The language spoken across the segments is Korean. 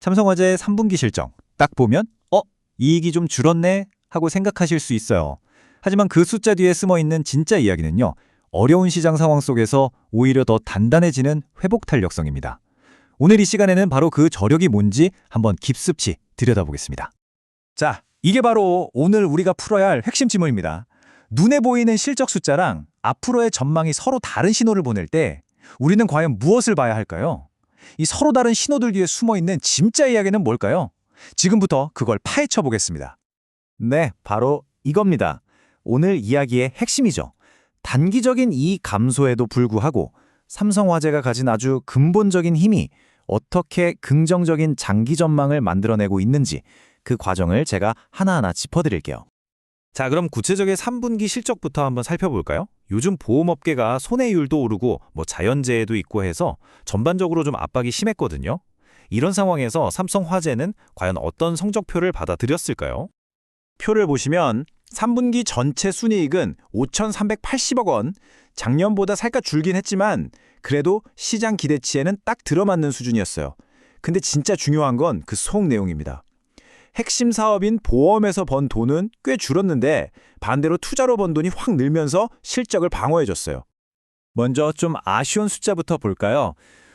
삼성화재의 3분기 실적 딱 보면 어? 이익이 좀 줄었네 하고 생각하실 수 있어요. 하지만 그 숫자 뒤에 숨어 있는 진짜 이야기는요. 어려운 시장 상황 속에서 오히려 더 단단해지는 회복 탄력성입니다. 오늘 이 시간에는 바로 그 저력이 뭔지 한번 깊숙이 들여다보겠습니다. 자, 이게 바로 오늘 우리가 풀어야 할 핵심 지문입니다. 눈에 보이는 실적 숫자랑 앞으로의 전망이 서로 다른 신호를 보낼 때 우리는 과연 무엇을 봐야 할까요? 이 서로 다른 신호들 뒤에 숨어 있는 진짜 이야기는 뭘까요? 지금부터 그걸 파헤쳐 보겠습니다. 네, 바로 이겁니다. 오늘 이야기의 핵심이죠. 단기적인 이익 감소에도 불구하고 삼성화재가 가진 아주 근본적인 힘이 어떻게 긍정적인 장기 전망을 만들어내고 있는지 그 과정을 제가 하나하나 짚어드릴게요. 자, 그럼 구체적인 3분기 실적부터 한번 살펴볼까요? 요즘 보험업계가 손해율도 오르고 뭐 자연재해도 있고 해서 전반적으로 좀 압박이 심했거든요. 이런 상황에서 삼성화재는 과연 어떤 성적표를 받아들였을까요? 표를 보시면 3분기 전체 순이익은 5,380억 원, 작년보다 살짝 줄긴 했지만 그래도 시장 기대치에는 딱 들어맞는 수준이었어요. 근데 진짜 중요한 건 그 속 내용입니다. 핵심 사업인 보험에서 번 돈은 꽤 줄었는데 반대로 투자로 번 돈이 확 늘면서 실적을 방어해줬어요. 먼저 좀 아쉬운 숫자부터 볼까요?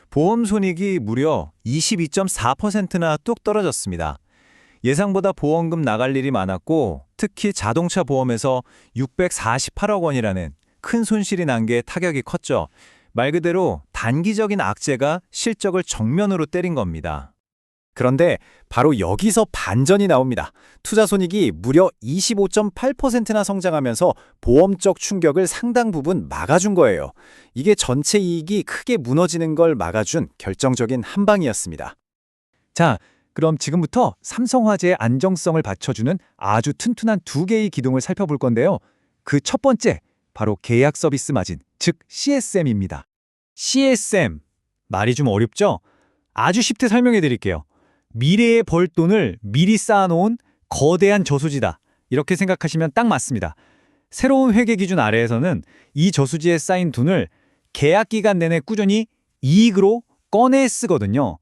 보험 손익이 무려 22.4%나 뚝 떨어졌습니다. 예상보다 보험금 나갈 일이 많았고 특히 자동차 보험에서 648억 원이라는 큰 손실이 난 게 타격이 컸죠. 말 그대로 단기적인 악재가 실적을 정면으로 때린 겁니다. 그런데 바로 여기서 반전이 나옵니다. 투자 손익이 무려 25.8%나 성장하면서 보험적 충격을 상당 부분 막아준 거예요. 이게 전체 이익이 크게 무너지는 걸 막아준 결정적인 한 방이었습니다. 자, 그럼 지금부터 삼성화재의 안정성을 받쳐주는 아주 튼튼한 두 개의 기둥을 살펴볼 건데요. 그 첫 번째, 바로 계약 서비스 마진, 즉 CSM입니다. CSM, 말이 좀 어렵죠? 아주 쉽게 설명해 드릴게요. 미래에 벌 돈을 미리 쌓아놓은 거대한 저수지다. 이렇게 생각하시면 딱 맞습니다. 새로운 회계 기준 아래에서는 이 저수지에 쌓인 돈을 계약 기간 내내 꾸준히 이익으로 꺼내 쓰거든요.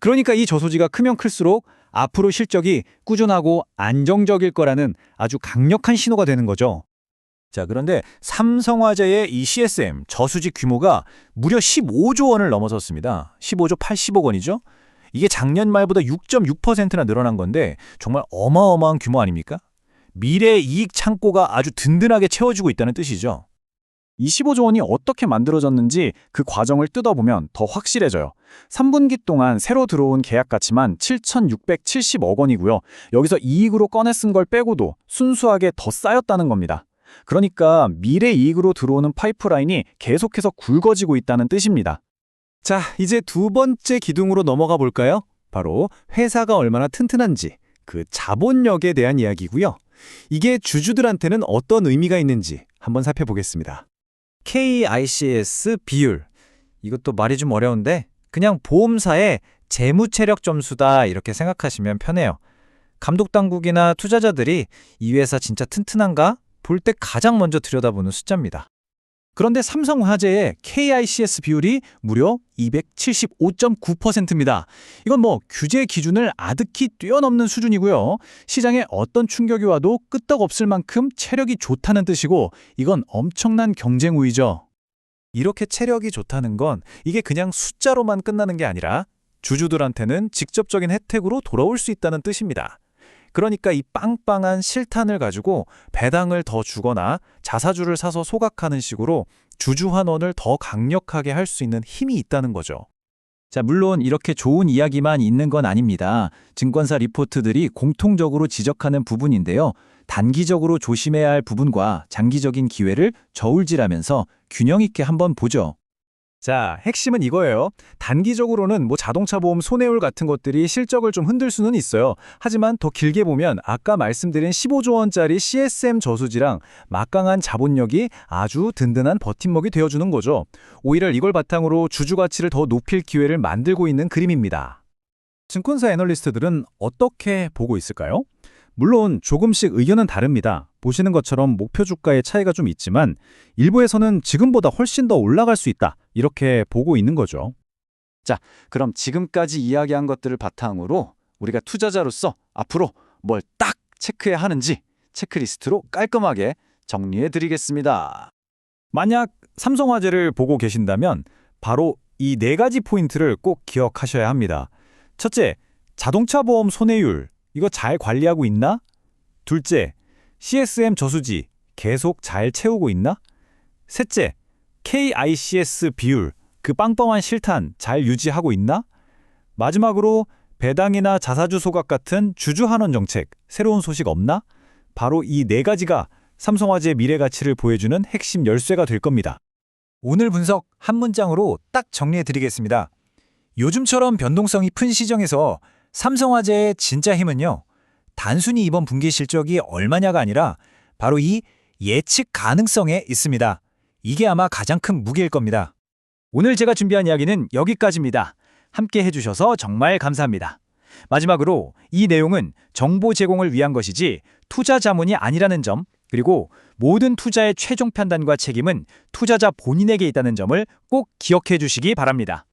그러니까 이 저수지가 크면 클수록 앞으로 실적이 꾸준하고 안정적일 거라는 아주 강력한 신호가 되는 거죠. 자, 그런데 삼성화재의 이 CSM 저수지 규모가 무려 15조 원을 넘어섰습니다. 15조 80억 원이죠. 이게 작년 말보다 6.6%나 늘어난 건데 정말 어마어마한 규모 아닙니까? 미래 이익 창고가 아주 든든하게 채워지고 있다는 뜻이죠. 25조 원이 어떻게 만들어졌는지 그 과정을 뜯어보면 더 확실해져요. 3분기 동안 새로 들어온 계약 가치만 7,670억 원이고요. 여기서 이익으로 꺼내 쓴 걸 빼고도 순수하게 더 쌓였다는 겁니다. 그러니까 미래 이익으로 들어오는 파이프라인이 계속해서 굵어지고 있다는 뜻입니다. 자, 이제 두 번째 기둥으로 넘어가 볼까요? 바로 회사가 얼마나 튼튼한지, 그 자본력에 대한 이야기고요. 이게 주주들한테는 어떤 의미가 있는지 한번 살펴보겠습니다. KICS 비율. 이것도 말이 좀 어려운데 그냥 보험사의 재무 체력 점수다 이렇게 생각하시면 편해요. 감독 당국이나 투자자들이 이 회사 진짜 튼튼한가 볼 때 가장 먼저 들여다보는 숫자입니다. 그런데 삼성화재의 KICS 비율이 무려 275.9%입니다. 이건 뭐 규제 기준을 아득히 뛰어넘는 수준이고요. 시장에 어떤 충격이 와도 끄떡없을 만큼 체력이 좋다는 뜻이고 이건 엄청난 경쟁 우위죠. 이렇게 체력이 좋다는 건 이게 그냥 숫자로만 끝나는 게 아니라 주주들한테는 직접적인 혜택으로 돌아올 수 있다는 뜻입니다. 그러니까 이 빵빵한 실탄을 가지고 배당을 더 주거나 자사주를 사서 소각하는 식으로 주주 환원을 더 강력하게 할 수 있는 힘이 있다는 거죠. 자, 물론 이렇게 좋은 이야기만 있는 건 아닙니다. 증권사 리포트들이 공통적으로 지적하는 부분인데요. 단기적으로 조심해야 할 부분과 장기적인 기회를 저울질하면서 균형 있게 한번 보죠. 자, 핵심은 이거예요. 단기적으로는 뭐 자동차 보험 손해율 같은 것들이 실적을 좀 흔들 수는 있어요. 하지만 더 길게 보면 아까 말씀드린 15조 원짜리 CSM 저수지랑 막강한 자본력이 아주 든든한 버팀목이 되어주는 거죠. 오히려 이걸 바탕으로 주주 가치를 더 높일 기회를 만들고 있는 그림입니다. 증권사 애널리스트들은 어떻게 보고 있을까요? 물론 조금씩 의견은 다릅니다. 보시는 것처럼 목표 주가의 차이가 좀 있지만 일부에서는 지금보다 훨씬 더 올라갈 수 있다. 이렇게 보고 있는 거죠. 자, 그럼 지금까지 이야기한 것들을 바탕으로 우리가 투자자로서 앞으로 뭘 딱 체크해야 하는지 체크리스트로 깔끔하게 정리해 드리겠습니다. 만약 삼성화재를 보고 계신다면 바로 이 네 가지 포인트를 꼭 기억하셔야 합니다. 첫째, 자동차 보험 손해율. 이거 잘 관리하고 있나? 둘째, CSM 저수지 계속 잘 채우고 있나? 셋째, KICS 비율. 그 빵빵한 실탄 잘 유지하고 있나? 마지막으로 배당이나 자사주 소각 같은 주주 환원 정책 새로운 소식 없나? 바로 이 네 가지가 삼성화재의 미래 가치를 보여주는 핵심 열쇠가 될 겁니다. 오늘 분석 한 문장으로 딱 정리해 드리겠습니다. 요즘처럼 변동성이 큰 시정에서 삼성화재의 진짜 힘은요. 단순히 이번 분기 실적이 얼마냐가 아니라 바로 이 예측 가능성에 있습니다. 이게 아마 가장 큰 무게일 겁니다. 오늘 제가 준비한 이야기는 여기까지입니다. 함께 해주셔서 정말 감사합니다. 마지막으로 이 내용은 정보 제공을 위한 것이지 투자 자문이 아니라는 점, 그리고 모든 투자의 최종 판단과 책임은 투자자 본인에게 있다는 점을 꼭 기억해 주시기 바랍니다.